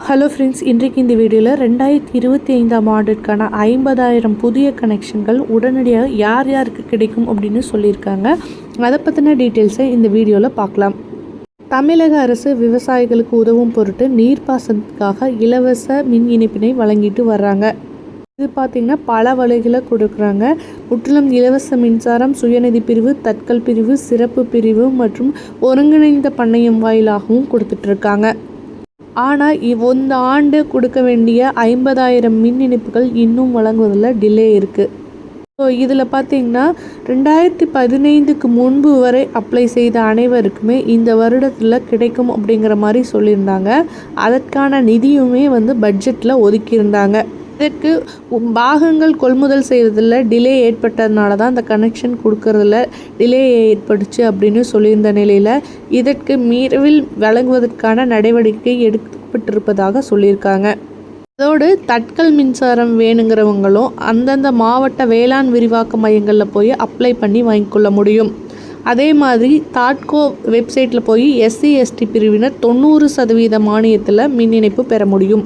Hello friends இன்றைக்கு இந்த வீடியோவில் ரெண்டாயிரத்தி இருபத்தி ஐந்தாம் ஆண்டிற்கான ஐம்பதாயிரம் புதிய கனெக்ஷன்கள் உடனடியாக யார் யாருக்கு கிடைக்கும் அப்படின்னு சொல்லியிருக்காங்க. அதை பற்றின டீட்டெயில்ஸை இந்த வீடியோவில் பார்க்கலாம். தமிழக அரசு விவசாயிகளுக்கு உதவும் பொருட்டு நீர்ப்பாசனத்துக்காக இலவச மின் இணைப்பினை வழங்கிட்டு வர்றாங்க. இது பார்த்திங்கன்னா பல வழிகளை கொடுக்குறாங்க. முற்றிலும் இலவச மின்சாரம் சுயநிதி பிரிவு தட்கல் பிரிவு சிறப்பு பிரிவு மற்றும் ஒருங்கிணைந்த பண்ணையம் வாயிலாகவும் கொடுத்துட்ருக்காங்க ஆனால் இந்த ஆண்டு கொடுக்க வேண்டிய ஐம்பதாயிரம் மின் இணைப்புகள் இன்னும் வழங்குவதில் டிலே இருக்குது ஸோ இதில் பார்த்தீங்கன்னா ரெண்டாயிரத்தி பதினைந்துக்கு முன்பு வரை அப்ளை செய்த அனைவருக்குமே இந்த வருடத்தில் கிடைக்கும் அப்படிங்கிற மாதிரி சொல்லியிருந்தாங்க. அதற்கான நிதியுமே வந்து பட்ஜெட்டில் ஒதுக்கியிருந்தாங்க. இதற்கு பாகங்கள் கொள்முதல் செய்வதில் டிலே ஏற்பட்டதுனால தான் அந்த கனெக்ஷன் கொடுக்கறதுல டிலே ஏற்பட்டுச்சு அப்படின்னு சொல்லியிருந்த நிலையில் இதற்கு மீறவில் வழங்குவதற்கான நடவடிக்கை எடுக்கப்பட்டிருப்பதாக சொல்லியிருக்காங்க. அதோடு தட்கல் மின்சாரம் வேணுங்கிறவங்களும் அந்தந்த மாவட்ட வேளாண் விரிவாக்க மையங்களில் போய் அப்ளை பண்ணி வாங்கிக்கொள்ள முடியும். அதே மாதிரி தாட்கோ வெப்சைட்டில் போய் எஸ்சி எஸ்டி பிரிவினர் தொண்ணூறு சதவீத மானியத்தில் மின் இணைப்பு பெற முடியும்.